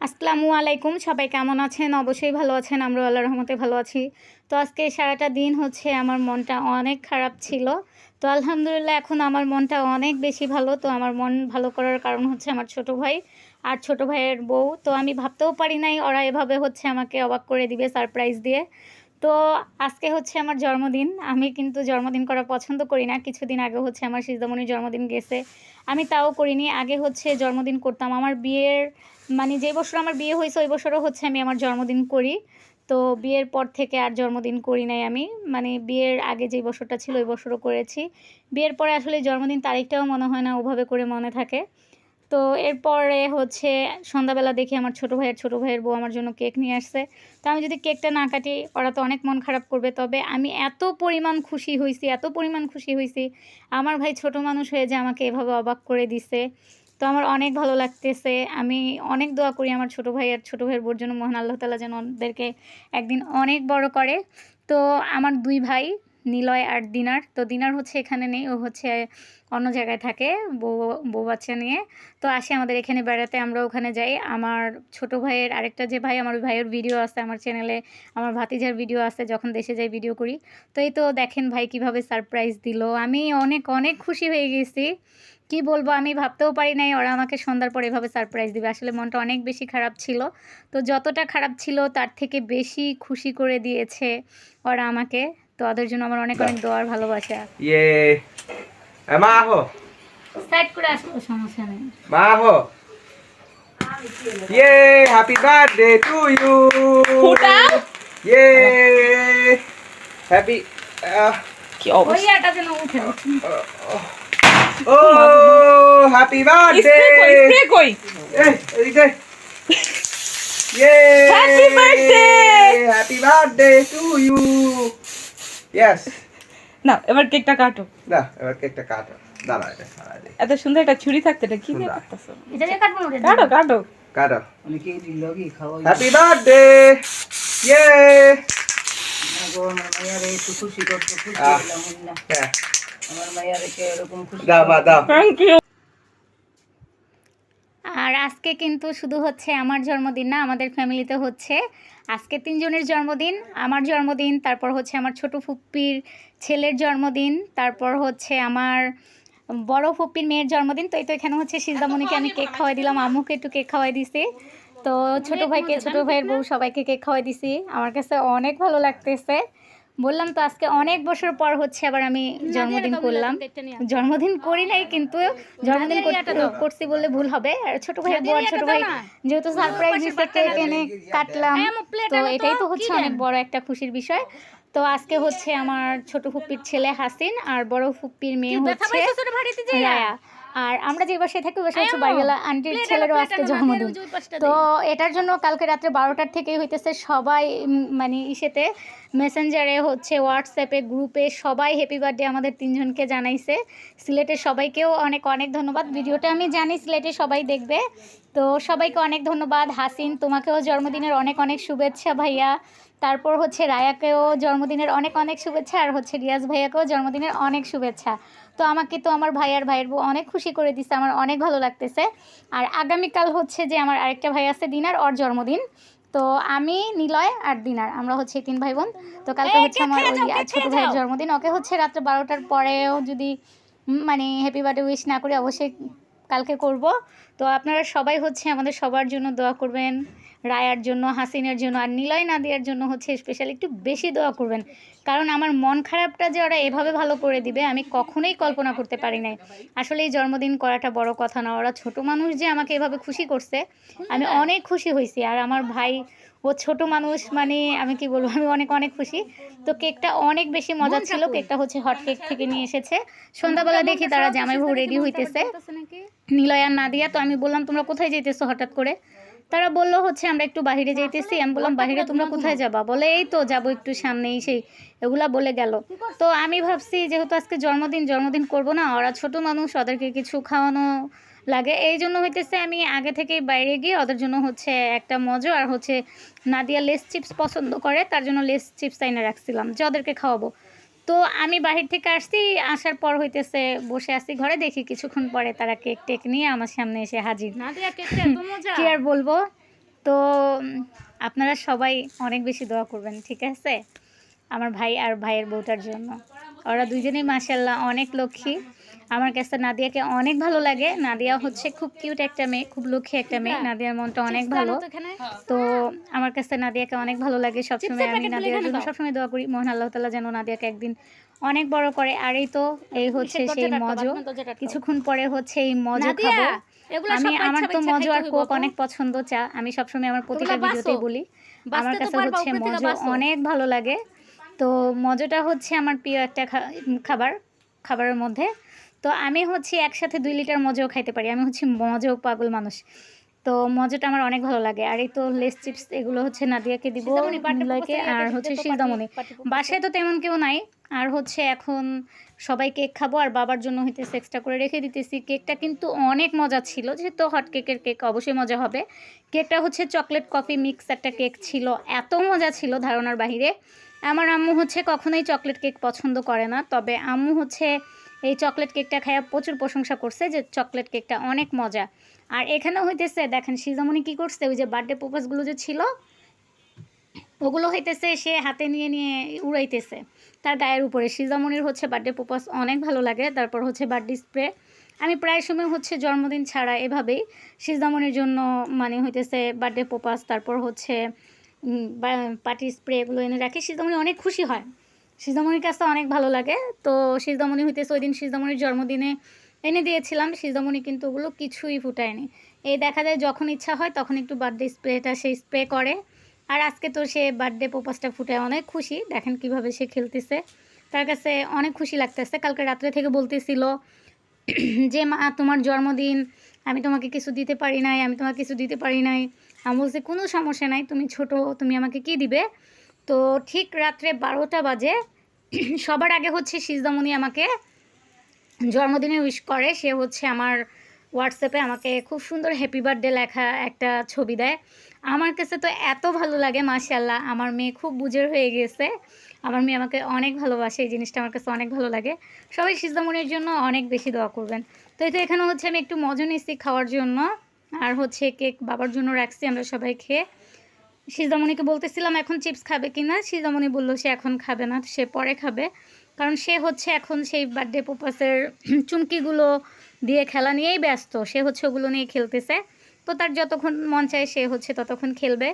আসসালামু আলাইকুম, সবাই কেমন আছেন? অবশ্যই ভালো আছেন আমরা আল্লাহ রহমতে ভালো আছি। তো আজকে সারাটা দিন হচ্ছে আমার মনটা অনেক খারাপ ছিল। তো আলহামদুলিল্লাহ এখন আমার মনটা অনেক বেশি ভালো। তো আমার মন ভালো করার কারণ হচ্ছে আমার ছোট ভাই আর ছোট ভাইয়ের বউ। তো আমি ভাবতেও পারি নাই, ওরা এভাবে হচ্ছে আমাকে অবাক করে দিবে, সারপ্রাইজ দিয়ে। তো আজকে হচ্ছে আমার জন্মদিন। আমি কিন্তু জন্মদিন করা পছন্দ করি না। কিছুদিন আগে হচ্ছে আমার সিজদামণির জন্মদিন গেছে। আমি তাও করিনি। আগে হচ্ছে জন্মদিন করতাম। আমার বিয়ের মানে যে বছর আমার বিয়ে হয়েছে, ওই বছরও হচ্ছে আমি আমার জন্মদিন করি। তো বিয়ের পর থেকে আর জন্মদিন করি নাই আমি। মানে বিয়ের আগে যে বছরটা ছিল, ওই বছরও করেছি। বিয়ের পরে আসলে জন্মদিন তারিখটাও মনে হয় না ওভাবে করে মনে থাকে। তো এরপরে হচ্ছে সন্ধ্যাবেলা দেখি আমার ছোটো ভাইয়ের ছোটো ভাইয়ের বউ আমার জন্য কেক নিয়ে আসছে। তো আমি যদি কেকটা না কাটি, ওরা তো অনেক মন খারাপ করবে। তবে আমি এত পরিমাণ খুশি হয়েছি এত পরিমাণ খুশি হয়েছি আমার ভাই ছোট মানুষ হয়ে যে আমাকে এভাবে অবাক করে দিছে। তো আমার অনেক ভালো লাগতেছে। আমি অনেক দোয়া করি আমার ছোটো ভাই আর ছোটো ভাইয়ের বোর জন্য। মহান আল্লাহ তালা যেন ওদেরকে একদিন অনেক বড় করে। তো আমার দুই ভাই নিলয় আর দিনার। তো দিনার হচ্ছে এখানে নেই, ও হচ্ছে অন্য জায়গায় থাকে বউ বউ বাচ্চা নিয়ে। তো আসে আমাদের এখানে বেড়াতে আমরা ওখানে যাই। আমার ছোট ভাইয়ের আরেকটা যে ভাই, আমার ভাইয়ের ভিডিও আছে আমার চ্যানেলে আমার ভাতিজার ভিডিও আছে, যখন দেশে যাই ভিডিও করি। তো এই তো দেখেন ভাই কীভাবে সারপ্রাইজ দিল। আমি অনেক অনেক খুশি হয়ে গেছি। কি বলব, আমি ভাবতেও পারি নাই, ওরা আমাকে সন্ধ্যার পর এভাবে সারপ্রাইজ দিবে। আসলে মনটা অনেক বেশি খারাপ ছিল। তো যতটা খারাপ ছিল, তার থেকে বেশি খুশি করে দিয়েছে ওরা আমাকে। তো ওদের জন্য আমার অনেক অনেক দোয়ার ভালোবাসা। ইয়ে। এ, মা আহো। সাইড করে আসলো সমস্যা নেই। মা আহো। ইয়ে হ্যাপি বার্থডে টু ইউ ইয়ে। হ্যাপি কি ওই অবস্থা আটা যেন উঠে ও হ্যাপি বার্থডে স্প্রে কই কই এদিকে ইয়ে। Happy birthday! Happy birthday to you yes না এবার কেকটা কাটো। না এবার কেকটা কাটো। দাঁড়া এটা এত সুন্দর একটা ছুরি থাকতে এটা কি দিয়ে সুন্দর। এটা দিয়ে কাটবো না কাটো কাটো। কাটো। অনেকেই দিল কি খাওয়াই। হ্যাপি বার্থডে ইয়ে আমার মাইয়ারে একটু খুশি করতো খুশি হলাম না। হ্যাঁ। এরকম খুশি দাও দাও। থ্যাংক ইউ আর আজকে কিন্তু শুধু হচ্ছে আমার জন্মদিন না, আমাদের ফ্যামিলিতে হচ্ছে। আজকে তিনজনের জন্মদিন, আমার জন্মদিন, তারপর হচ্ছে আমার ছোট ফুপ্পির ছেলের জন্মদিন, তারপর হচ্ছে আমার বড় ফুপ্পির মেয়ের জন্মদিন। তো এই তো এখানে হচ্ছে সিজদামণিকে আমি কেক খাওয়াই দিলাম, আম্মুকে একটু কেক খাওয়াই দিছি। তো ছোট ভাইকে, ছোট ভাইয়ের বউ সবাইকে কেক খাওয়াই দিছি। আমার কাছে অনেক ভালো লাগতেছে। বললাম তো আজকে অনেক বছর পর হচ্ছে আবার আমি জন্মদিন করলাম। জন্মদিন করি নাই কিন্তু জন্মদিন করছি বললে ভুল হবে। আর ছোট ভাই আর ছোট ভাই যেহেতু সারপ্রাইজ দিতে কেক এনে কাটলাম। তো এটাই তো হচ্ছে অনেক বড় একটা খুশির বিষয়। তো আজকে হচ্ছে আমার ছোট ফুপ্পির ছেলে হাসিন আর বড় ফুপ্পির মেয়ে হচ্ছে রায়া। আর আমরা যে বাসায় থাকি বাসায় হচ্ছে বাড়িওয়ালা আন্টির ছেলেরও আজকে জন্মদিন। তো এটার জন্য কালকে রাত্রে বারোটার থেকেই হইতেছে সবাই মানে ইসেতে মেসেঞ্জারে হচ্ছে হোয়াটসঅ্যাপে গ্রুপে সবাই হ্যাপি বার্থডে আমাদের তিনজনকে জানাইছে। সিলেটের সবাইকেও অনেক অনেক ধন্যবাদ। ভিডিওটা আমি জানি সিলেটে সবাই দেখবে। তো সবাইকে অনেক ধন্যবাদ। হাসিন তোমাকেও জন্মদিনের অনেক অনেক শুভেচ্ছা ভাইয়া। তারপর হচ্ছে রায়াকেও জন্মদিনের অনেক অনেক শুভেচ্ছা আর হচ্ছে রিয়াজ ভাইয়াকেও জন্মদিনের অনেক শুভেচ্ছা। তো আমাকে তো আমার ভাই আর ভাইয়ের বউ অনেক খুশি করে দিচ্ছে আমার অনেক ভালো লাগতেছে। আর আগামীকাল হচ্ছে যে আমার আরেকটা ভাই আছে দিনার ওর জন্মদিন। তো আমি নিলয় আর দিনার আমরা হচ্ছে তিন ভাই বোন তো কালকে হচ্ছে আমার ওই ছোট ভাইয়ের জন্মদিন। ওকে হচ্ছে রাত্রে বারোটার পরেও যদি মানে হ্যাপি বার্থডে উইশ না করি অবশ্যই কালকে করব। তো আপনারা সবাই হচ্ছে আমাদের সবার জন্য দোয়া করবেন। রায়ার জন্য, হাসিনের জন্য আর নিলয় নাদিয়ার জন্য হচ্ছে স্পেশালি একটু বেশি দোয়া করবেন। কারণ আমার মন খারাপটা যে ওরা এভাবে ভালো করে দিবে আমি কখনোই কল্পনা করতে পারি নাই। আসলে এই জন্মদিন করাটা বড় কথা না ওরা ছোট মানুষ যে আমাকে এভাবে খুশি করছে আমি অনেক খুশি হয়েছি। আর আমার ভাই ও ছোট মানুষ মানে আমি কি বলব আমি অনেক অনেক খুশি। তো কেকটা অনেক বেশি মজা ছিল কেকটা হচ্ছে হট কেক থেকে নিয়ে এসেছে। সন্ধ্যাবেলা দেখি তারা জামাই বউ রেডি হইতেছে নিলয় আর নাদিয়া তো আমি বললাম তোমরা কোথায় যেতেছো হঠাৎ করে? তারা বলল হচ্ছে আমরা একটু বাইরে যাইতেছি আমি বললাম বাহিরে তোমরা কোথায় যাবা? বলে এই তো যাব একটু সামনেই সেই এগুলা বলে গেল। তো আমি ভাবছি যেহেতু আজকে জন্মদিন জন্মদিন করব না ওরা ছোট মানুষ ওদেরকে কিছু খাওয়ানো লাগে। এই জন্য হইতেছে আমি আগে থেকেই বাইরে গিয়ে ওদের জন্য হচ্ছে একটা মজা আর হচ্ছে নাদিয়া লেস চিপস পছন্দ করে তার জন্য লেস চিপস আইনে রাখছিলাম যে ওদেরকে খাওয়াবো। তো আমি বাহির থেকে আসছি আসার পর হইতেছে বসে আসছি ঘরে দেখি কিছুক্ষণ পরে তারা কেক টেক নিয়ে আমার সামনে এসে হাজির। কি আর বলব? তো আপনারা সবাই অনেক বেশি দোয়া করবেন ঠিক আছে? আমার ভাই আর ভাইয়ের বউটার জন্য। ওরা দুজনেই মাসাল্লাহ অনেক লক্ষ্মী। আমার কাছে নাদিয়াকে অনেক ভালো লাগে। নাদিয়া হচ্ছে খুব কিউট একটা মেয়ে খুব লক্ষ্মী একটা মেয়ে। নাদিয়ার মনটা অনেক ভালো। তো আমার কাছে নাদিয়াকে অনেক ভালো লাগে। সবসময় আমি নাদিয়ার জন্য সবসময় দোয়া করি। মোহন আল্লাহ তালা যেন নাদিয়াকে একদিন অনেক বড় করে। আর এই তো এই হচ্ছে সেই মজো। কিছুক্ষণ পরে হচ্ছে এই মজো খাব। আমি আমার তো মজো আর কোক অনেক পছন্দ চা। আমি সবসময় আমার প্রতিটা ভিডিওতেই বলি। আমার কাছে হচ্ছে মজো অনেক ভালো লাগে। তো মজোটা হচ্ছে আমার প্রিয় একটা খাবার। খাবারের মধ্যে। তো আমি হচ্ছে একসাথে দুই লিটার মজাও খাইতে পারি। আমি হচ্ছে মজও পাগল মানুষ। তো মজাটা আমার অনেক ভালো লাগে। আর এই তো লেস চিপস এগুলো হচ্ছে নাদিয়াকে দিব নিলয়কে আর হচ্ছে সিজদামণি বাসায় তো তেমন কেউ নাই। আর হচ্ছে এখন সবাই কেক খাব আর বাবার জন্য হইতেছে এক্সট্রা করে রেখে দিতেছি। কেকটা কিন্তু অনেক মজা ছিল। যেহেতু হট কেকের কেক অবশ্যই মজা হবে। কেকটা হচ্ছে চকলেট কফি মিক্স একটা কেক ছিল। এত মজা ছিল ধারণার বাহিরে। আমার আম্মু হচ্ছে কখনোই চকলেট কেক পছন্দ করে না। তবে আম্মু হচ্ছে এই চকলেট কেকটা খাইয়া প্রচুর প্রশংসা করছে যে চকলেট কেকটা অনেক মজা। আর এখানেও হইতেছে, দেখেন সিজামণি কি করছে, ওই যে বার্থডে পোপাসগুলো যে ছিল, ওগুলো হইতেছে সে হাতে নিয়ে নিয়ে উড়াইতেছে। তার গায়ের উপরে সিজামণির হচ্ছে বার্থডে প্রপোজ অনেক ভালো লাগে, তারপর হচ্ছে বার্থডে স্প্রে আমি প্রায় সময় হচ্ছে জন্মদিন ছাড়া এভাবেই সিজামণির জন্য মানে হইতেছে বার্থডে প্রপোজ তারপর হচ্ছে পার্টি স্প্রে এগুলো এনে রাখি। সিজামণি অনেক খুশি হয়। সিজামণির কাছে অনেক ভালো লাগে। তো সিজামণি হইতেছে ওই দিন সিজামণির জন্মদিনে এনে দিয়েছিলাম। সিজামণি কিন্তু ওগুলো কিছুই ফুটায়নি। এই দেখা যায় যখন ইচ্ছা হয় তখন একটু বার্থডে স্প্রেটা সে স্প্রে করে। আর আজকে তো সে বার্থডে পোপাসটা ফুটায়, অনেক খুশি। দেখেন কীভাবে সে খেলতেছে। তার কাছে অনেক খুশি লাগতেছে। কালকে রাত্রে থেকে বলতেছিল যে, মা, তোমার জন্মদিন, আমি তোমাকে কিছু দিতে পারি নাই, আমি তোমাকে কিছু দিতে পারি নাই। আমি বলছি, কোনো সমস্যা নাই, তুমি ছোট, তুমি আমাকে কি দিবে? তো ঠিক রাত্রে বারোটা বাজে। সবার আগে হচ্ছে সিজদামণি আমাকে জন্মদিনে উইশ করে। সে হচ্ছে আমার হোয়াটসঅ্যাপে আমাকে খুব সুন্দর হ্যাপি বার্থডে লেখা একটা ছবি দেয়। আমার কাছে তো এত ভালো লাগে মাশাল্লাহ আমার মেয়ে খুব বুঝের হয়ে গেছে। আমার মেয়ে আমাকে অনেক ভালোবাসে, এই জিনিসটা আমার কাছে অনেক ভালো লাগে। সবাই সিজদামণির জন্য অনেক বেশি দোয়া করবেন। তো এই তো এখানে হচ্ছে আমি একটু মজা নিচ্ছি খাওয়ার জন্য। আর হচ্ছে কেক বাবার জন্য রাখছি আমরা সবাই খেয়ে। সিজামণিকে বলতেছিলাম, এখন চিপস খাবে কি না সিজামণি বলল, সে এখন খাবে না, সে পরে খাবে। কারণ সে হচ্ছে এখন সেই বার্থডে পোপাসের চুমকিগুলো দিয়ে খেলা নিয়েই ব্যস্ত। সে হচ্ছে ওগুলো নিয়ে খেলতেছে। তো তার যতক্ষণ মন চায় সে হচ্ছে ততক্ষণ খেলবে।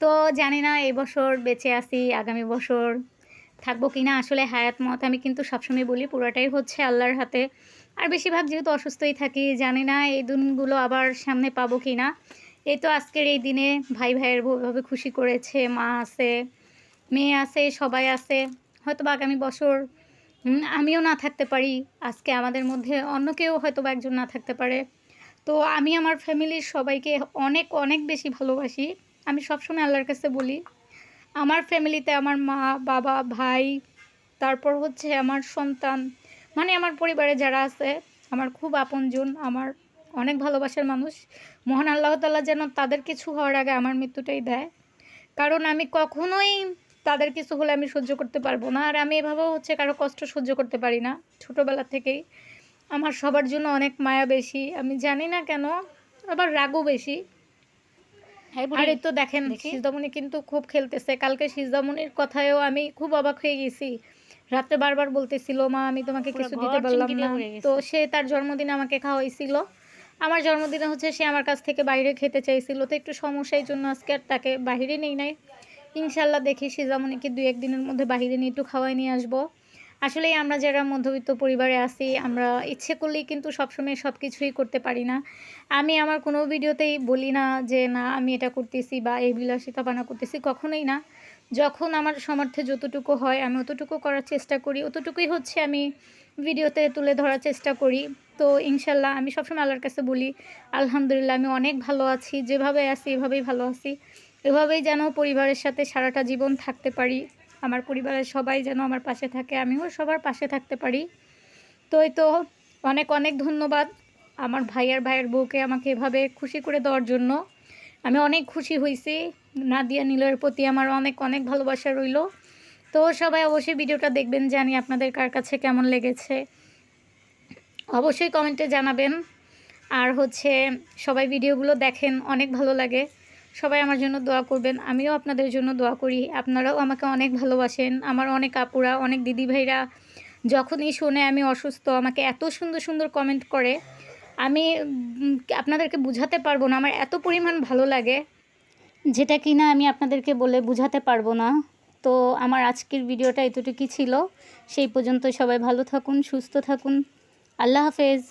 তো জানি না, এই বছর বেঁচে আসি আগামী বছর থাকব কি না আসলে হায়াত মত আমি কিন্তু সবসময় বলি, পুরোটাই হচ্ছে আল্লাহর হাতে। আর বেশিরভাগ যেহেতু অসুস্থই থাকি, জানি না এই দিনগুলো আবার সামনে পাবো কি না এই তো আজকের এই দিনে ভাই ভাইয়ের বউভাবে খুশি করেছে, মা আছে, মেয়ে আছে, সবাই আছে। হয়তো বা আগামী বছর আমিও না থাকতে পারি। আজকে আমাদের মধ্যে অন্য কেউ হয়তো বা একজন না থাকতে পারে। তো আমি আমার ফ্যামিলির সবাইকে অনেক অনেক বেশি ভালোবাসি। আমি সবসময় আল্লাহর কাছে বলি, আমার ফ্যামিলিতে আমার মা, বাবা, ভাই, তারপর হচ্ছে আমার সন্তান মানে আমার পরিবারে যারা আছে, আমার খুব আপনজন, আমার অনেক ভালোবাসার মানুষ। মহান আল্লাহ তাল্লাহ যেন তাদের কিছু হওয়ার আগে আমার মৃত্যুটাই দেয়। কারণ আমি কখনোই তাদের কিছু হলে আমি সহ্য করতে পারব না। আর আমি এভাবেও হচ্ছে কারও কষ্ট সহ্য করতে পারি না ছোটোবেলা থেকেই। আমার সবার জন্য অনেক মায়া বেশি। আমি জানি না কেন আবার রাগও বেশি। আর তো দেখেন সিজদামণি কিন্তু খুব খেলতেছে। কালকে সিজদামণির কথায়ও আমি খুব অবাক হয়ে গেছি। রাত্রে বারবার বলতেছিল মা আমি তোমাকে কিছু দিতে পারলাম না। তো সে তার জন্মদিনে আমাকে খাওয়াইছিল। আমার জন্মদিনে হচ্ছে সে আমার কাছ থেকে বাইরে খেতে চাইছিল, তো একটু সমস্যার জন্য আজকে আর তাকে বাইরে নেই নাই। ইনশাল্লাহ দেখি সিজামণিকে দু একদিনের মধ্যে বাইরে নিয়ে একটু খাওয়াই নিয়ে আসব। আসলেই আমরা যারা মধ্যবিত্ত পরিবারে আছি, আমরা ইচ্ছে করলেই কিন্তু সবসময় সব কিছুই করতে পারি না। আমি আমার কোনো ভিডিওতেই বলি না যে, না, আমি এটা করতেছি বা এই বিলাসিতা বানা করতেছি কখনোই না। যখন আমার সামর্থ্যে যতটুকু হয়, আমি অতটুকু করার চেষ্টা করি। অতটুকুই হচ্ছে আমি ভিডিওতে তুলে ধরার চেষ্টা করি। তো ইনশাল্লাহ আমি সবসময় আল্লাহর কাছে বলি, আলহামদুলিল্লাহ, আমি অনেক ভালো আছি, যেভাবে আছি, এভাবেই ভালো আছি। এভাবেই যেন পরিবারের সাথে সারাটা জীবন থাকতে পারি। আমার পরিবারের সবাই যেন আমার পাশে থাকে, আমিও সবার পাশে থাকতে পারি। তো এই তো অনেক অনেক ধন্যবাদ আমার ভাইয়ের ভাইয়ের বউকে আমাকে এভাবে খুশি করে দেওয়ার জন্য। আমি অনেক খুশি হয়েছি। নাদিয়া নীলের প্রতি আমার অনেক অনেক ভালোবাসা রইল। তো সবাই অবশ্যই ভিডিওটা দেখবেন, জানি আপনাদের কার কাছে কেমন লেগেছে। অবশ্যই কমেন্টে জানাবেন। আর হচ্ছে, সবাই ভিডিওগুলো দেখেন, অনেক ভালো লাগে। সবাই আমার জন্য দোয়া করবেন, আমিও আপনাদের জন্য দোয়া করি। আপনারাও আমাকে অনেক ভালোবাসেন, আমার অনেক আপুরা, অনেক দিদি ভাইরা যখনই শোনে আমি অসুস্থ, আমাকে এত সুন্দর সুন্দর কমেন্ট করে। আমি আপনাদেরকে বুঝাতে পারব না, আমার এত পরিমাণ ভালো লাগে। যেটা কি না আমি আপনাদেরকে বলে বুঝাতে পারব না। তো আমার আজকের ভিডিওটা এতটুকুই ছিল। সেই পর্যন্ত সবাই ভালো থাকুন, সুস্থ থাকুন। আল্লাহ হাফেজ।